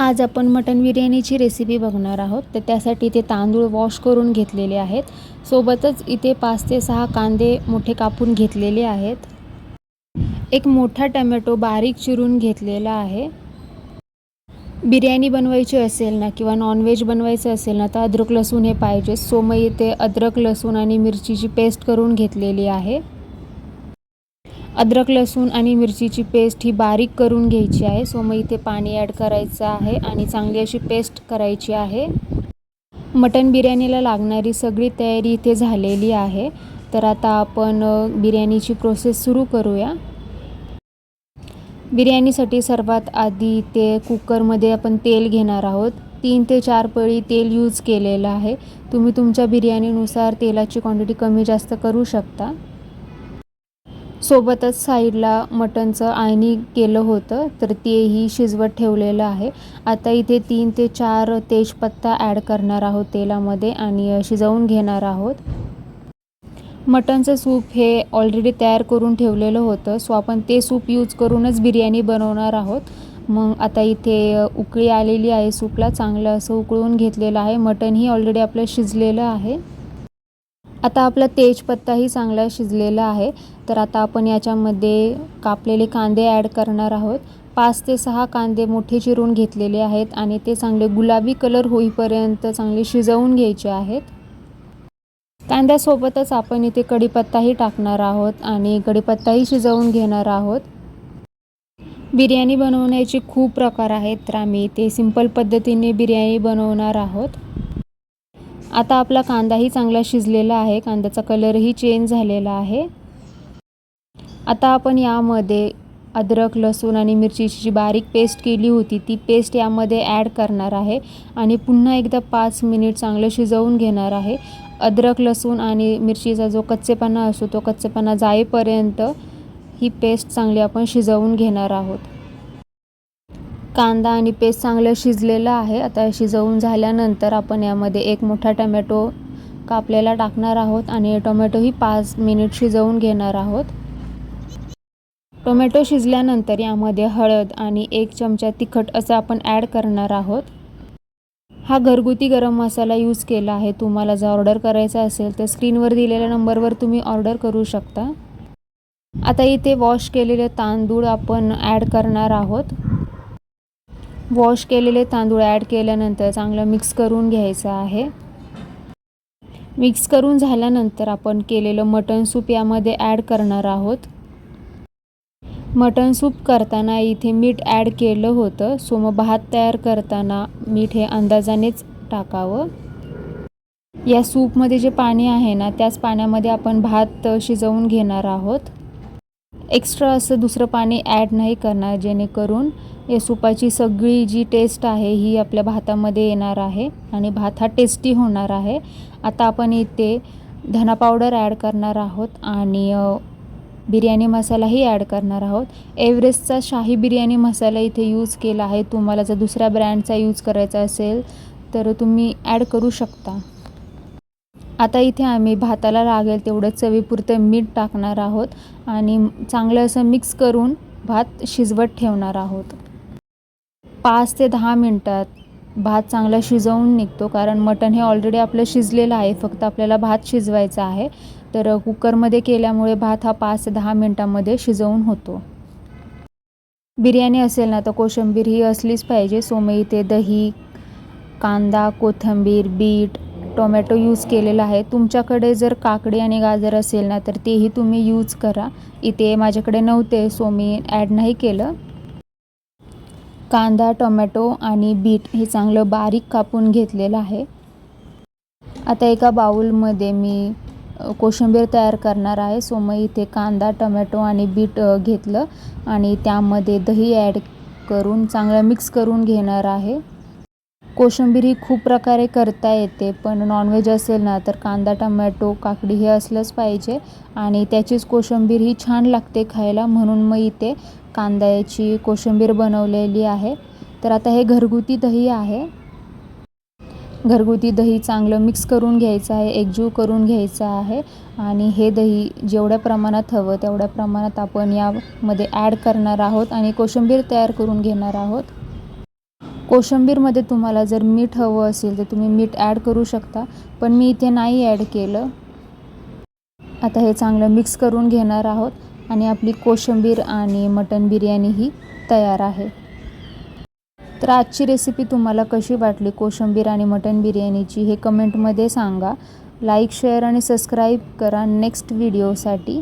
आज आपण mutton बिर्याणीची recipe बघणार आहोत. तर त्यासाठी इथे तांदूळ वॉश करून घेतलेले आहेत. सोबतच इथे पाच ते सहा कांदे मोठे कापून घेतलेले आहेत. एक मोठा टमॅटो बारीक चिरून घेतलेला आहे. बिर्याणी बनवायची असेल ना किंवा नॉनव्हेज बनवायचं असेल ना तर अद्रक लसूण हे पाहिजे. सो मग इथे अद्रक लसूण आणि मिरचीची पेस्ट करून घेतलेली आहे. अद्रक लसूण आणि मिरचीची पेस्ट ही बारीक करून घ्यायची आहे. सो मग इथे पाणी ॲड करायचं आहे आणि चांगली अशी पेस्ट करायची आहे. मटन बिर्याणीला लागणारी सगळी तयारी इथे झालेली आहे. तर आता आपण बिर्याणीची प्रोसेस सुरू करूया. बिर्याणीसाठी सर्वात आधी ते कुकरमध्ये आपण तेल घेणार आहोत. तीन ते चार पळी तेल यूज केलेलं आहे. तुम्ही तुमच्या बिर्याणीनुसार तेलाची क्वांटिटी कमी जास्त करू शकता. सोबतच साईडला मटनचं आळणी केलं होतं तर तेही शिजवत ठेवलेलं आहे. आता इथे तीन ते चार तेजपत्ता ॲड करणार आहोत तेलामध्ये आणि शिजवून घेणार आहोत. मटनचं सूप हे ऑलरेडी तयार करून ठेवलेलं होतं सो आपण ते सूप यूज करूनच बिर्याणी बनवणार आहोत. मग आता इथे उकळी आलेली आहे सूपला चांगलं असं उकळून घेतलेलं आहे. मटनही ऑलरेडी आपलं शिजलेलं आहे. आता आपला तेजपत्ताही चांगला शिजलेला आहे. तर आता आपण याच्यामध्ये कापलेले कांदे ॲड करणार आहोत. पाच ते सहा कांदे मोठे चिरून घेतलेले आहेत आणि ते चांगले गुलाबी कलर होईपर्यंत चांगले शिजवून घ्यायचे आहेत. कांद्यासोबतच आपण इथे कढीपत्ताही टाकणार आहोत आणि कढीपत्ताही शिजवून घेणार आहोत. बिर्याणी बनवण्याचे खूप प्रकार आहेत. तर आम्ही ते सिंपल पद्धतीने बिर्याणी बनवणार आहोत. आता आपला कांदाही चांगला शिजलेला आहे. कांद्याचा कलरही चेंज झालेला आहे. आता आपण यामध्ये अद्रक लसूण आणि मिरचीची जी बारीक पेस्ट केली होती ती पेस्ट यामध्ये ॲड करणार आहे आणि पुन्हा एकदा पाच मिनिट चांगलं शिजवून घेणार आहे. अद्रक लसूण आणि मिरचीचा जो कच्चेपणा असतो तो कच्चेपणा जाईपर्यंत ही पेस्ट चांगली आपण शिजवून घेणार आहोत. कांदा आणि पेस्ट चांगलं शिजलेलं आहे. आता शिजवून झाल्यानंतर आपण यामध्ये एक मोठा टमॅटो कापलेला टाकणार आहोत आणि टोमॅटोही पाच मिनिट शिजवून घेणार आहोत. टोमॅटो शिजल्यानंतर यामध्ये हळद आणि एक चमचा तिखट असं आपण ॲड करणार आहोत. हा घरगुती गरम मसाला यूज केला आहे. तुम्हाला जर ऑर्डर करायचा असेल तर स्क्रीनवर दिलेल्या नंबरवर तुम्ही ऑर्डर करू शकता. आता इथे वॉश केलेले तांदूळ आपण ॲड करणार आहोत. वॉश केलेले तांदूळ ॲड केल्यानंतर चांगलं मिक्स करून घ्यायचं आहे. मिक्स करून झाल्यानंतर आपण केलेलं मटण सूप यामध्ये ॲड करणार आहोत. मटण सूप करताना इथे मीठ ॲड केलं होतं सो मग भात तयार करताना मीठ हे अंदाजानेच टाकावं. या सूपमध्ये जे पाणी आहे ना त्याच पाण्यामध्ये आपण भात शिजवून घेणार आहोत. एक्स्ट्रा असं दुसरं पाणी ॲड नाही करणार जेणेकरून या सुपाची सगळी जी टेस्ट आहे ही आपल्या भातामध्ये येणार आहे आणि भात हा टेस्टी होणार आहे. आता आपण इथे धना पावडर ॲड करणार आहोत आणि बिर्याणी मसालाही ॲड करणार आहोत. एव्हरेस्टचा शाही बिर्याणी मसाला इथे यूज केला आहे. तुम्हाला जर दुसऱ्या ब्रँडचा यूज करायचा असेल तर तुम्ही ॲड करू शकता. आता इथे आम्ही भाताला लागेल तेवढं चवीपुरतं मीठ टाकणार आहोत आणि चांगलं असं मिक्स करून भात शिजवत ठेवणार आहोत. पाच ते दहा मिनटात भात चांगला शिजवून निघतो कारण मटण हे ऑलरेडी आपलं शिजलेलं आहे फक्त आपल्याला भात शिजवायचा आहे. तर कुकरमध्ये केल्यामुळे भात हा पाच ते दहा मिनटामध्ये शिजवून होतो. बिर्याणी असेल ना तर कोशिंबीर ही असलीच पाहिजे. सो मी इथे दही कांदा कोथिंबीर बीट टोमॅटो यूज केलेला आहे. तुमच्याकडे जर काकडी आणि गाजर असेल ना तर तेही तुम्ही यूज करा. इथे माझ्याकडे नव्हते सो मी ॲड नाही केलं. कांदा टोमॅटो आणि बीट हे चांगलं बारीक कापून घेतलेलं आहे. आता एका बाउलमध्ये मी कोशिंबीर तयार करणार आहे. सो मग इथे कांदा टोमॅटो आणि बीट घेतलं. आणि त्यामध्ये दही ॲड करून चांगलं मिक्स करून घेणार आहे. कोशिंबीर ही खूप प्रकारे करता येते पण नॉनव्हेज असेल ना तर कांदा टमॅटो काकडी हे असलंच पाहिजे आणि त्याचीच कोशिंबीर ही छान लागते खायला म्हणून मग इथे कांद्याची कोशिंबीर बनवलेली आहे. तर आता हे घरगुती दही आहे. घरगुती दही चांगलं मिक्स करून घ्यायचं आहे एकजीव करून घ्यायचं आहे आणि हे दही जेवढ्या प्रमाणात हवं तेवढ्या प्रमाणात आपण यामध्ये ॲड करणार आहोत आणि कोशिंबीर तयार करून घेणार आहोत. कोशिंबीरमध्ये तुम्हाला जर मीठ हवं असेल तर तुम्ही मीठ ॲड करू शकता पण मी इथे नाही ॲड केलं. आता हे चांगलं मिक्स करून घेणार आहोत आणि आपली कोशिंबीर आणि मटन बिर्याणी ही तयार आहे. तर आजची रेसिपी तुम्हाला कशी वाटली कोशिंबीर आणि मटन बिर्याणीची हे कमेंटमध्ये सांगा. लाईक शेअर आणि सबस्क्राईब करा नेक्स्ट व्हिडिओसाठी.